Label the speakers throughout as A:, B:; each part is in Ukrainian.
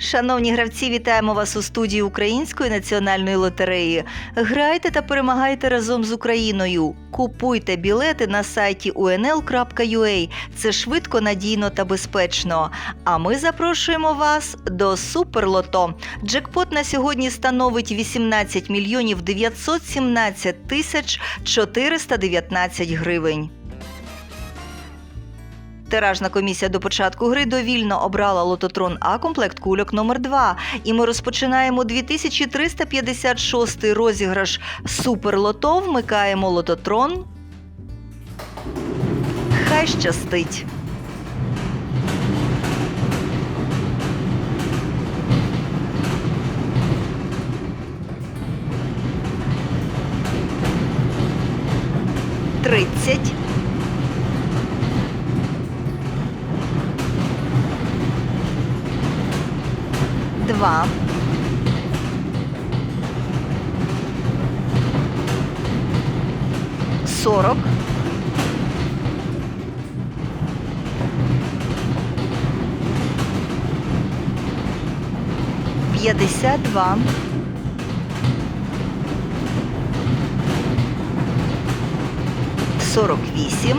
A: Шановні гравці, вітаємо вас у студії Української національної лотереї. Грайте та перемагайте разом з Україною. Купуйте білети на сайті unl.ua. Це швидко, надійно та безпечно. А ми запрошуємо вас до Суперлото. Джекпот на сьогодні становить 18 мільйонів 917 тисяч 419 гривень. Тиражна комісія до початку гри довільно обрала лототрон А комплект кульок номер 2 І ми розпочинаємо 2356 розіграш Суперлото. Вмикаємо лототрон. Хай щастить. Тридцять. Два. Сорок. П'ятдесят два. Сорок вісім.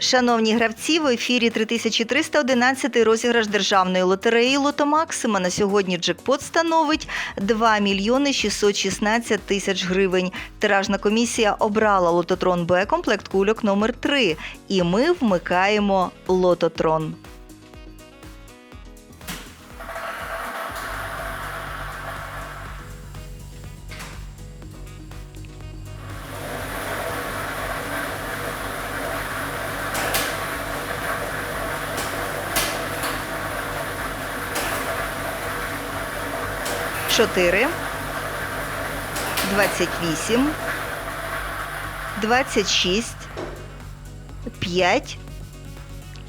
A: Шановні гравці, в ефірі 3311 розіграш державної лотереї Лотомаксима. На сьогодні джекпот становить 2 мільйони 616 тисяч гривень. Тиражна комісія обрала лототрон Б комплект кульок номер 3 І ми вмикаємо лототрон. Чотири, двадцять вісім, двадцять шість, п'ять,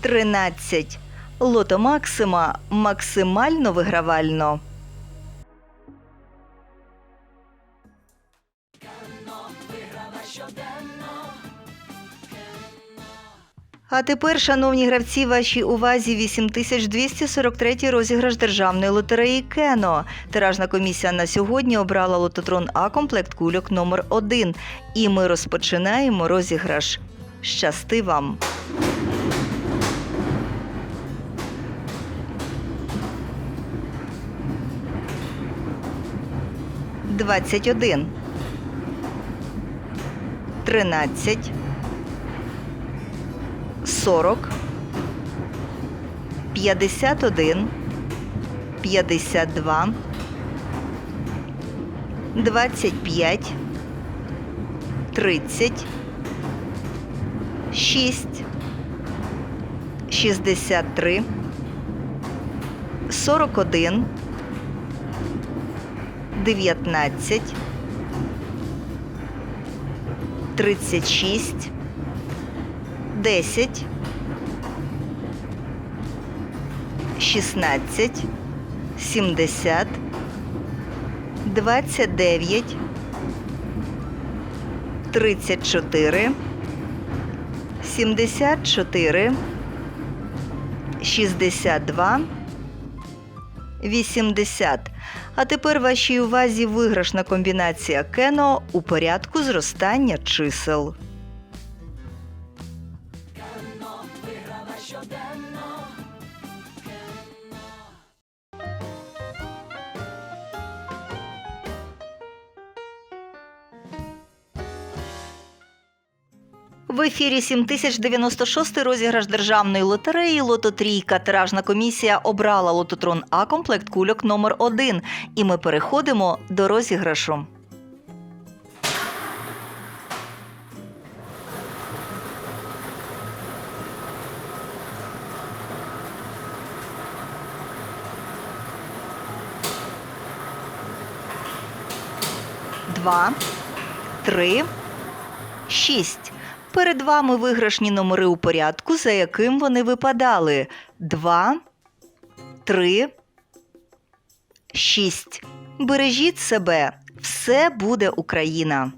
A: тринадцять. Лото Максима максимально вигравально. А тепер, шановні гравці, вашій увазі 8243 розіграш державної лотереї Кено. Тиражна комісія на сьогодні обрала лототрон А комплект кульок номер 1 І ми розпочинаємо розіграш. Щасти вам! Двадцять один. Тринадцять. 40, 51, 52, 25, 30, 6, 63, 41, 19, 36, 10, 16, 70, 29, 34, 74, 62, 80. А тепер вашій увазі виграшна комбінація Кено у порядку зростання чисел. В ефірі 7096 розіграш державної лотереї Лото Трійка. Тиражна комісія обрала лототрон А комплект кульок номер 1 І ми переходимо до розіграшу. Два, три, шість. Перед вами виграшні номери у порядку, за яким вони випадали. Два, три, шість. Бережіть себе. Все буде Україна.